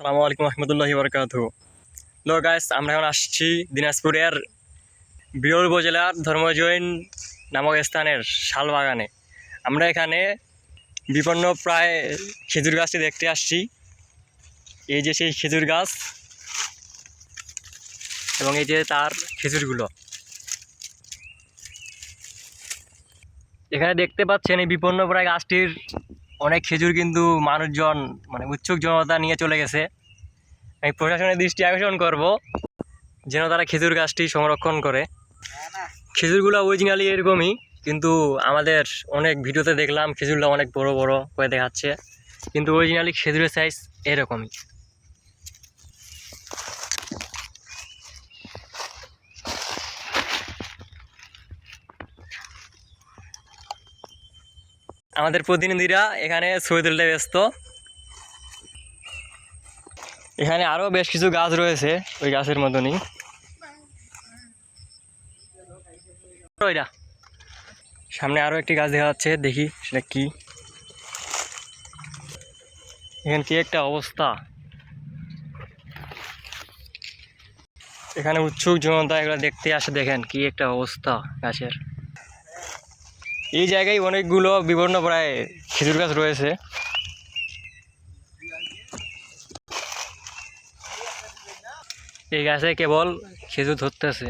সালামু আলাইকুম রহমতুল্লাহি বরকাত লো গাইস আমরা এখন আসছি দিনাজপুরের বিরল উপজেলার ধর্মজৈন নামক স্থানের শালবাগানে। আমরা এখানে বিপন্ন প্রায় খেজুর গাছটি দেখতে আসছি। এই যে সেই খেজুর গাছ এবং এই যে তার খেজুরগুলো। এখানে দেখতে পাচ্ছেন এই বিপন্ন প্রায় গাছটির অনেক খেজুর কিন্তু মানুষজন মানে উৎসুক জনতা নিয়ে চলে গেছে। আমি প্রশাসনের দৃষ্টি আকর্ষণ করব, যেন তারা খেজুর গাছটি সংরক্ষণ করে। খেজুরগুলো অরিজিনালি এরকমই, কিন্তু আমাদের অনেক ভিডিওতে দেখলাম, খেজুরগুলো অনেক বড় বড় করে দেখাচ্ছে। কিন্তু অরিজিনালি খেজুরের সাইজ এরকমই। আমাদের প্রতিনিধিরা এখানে ছবি তুলতে ব্যস্ত। এখানে আরও বেশ কিছু গাছ রয়েছে ওই গাছের মতনই। সামনে আরও একটি গাছ দেখা যাচ্ছে, দেখি সেটা কি। এখানে কি একটা অবস্থা? এখানে উৎসুক জনতা এগুলো দেখতে আসে, দেখেন কি একটা অবস্থা গাছের। এই জায়গায় অনেকগুলো বিভিন্ন প্রায় খেজুর গাছ রয়েছে। এই গাছে কেবল খেজুর ধরতেছে।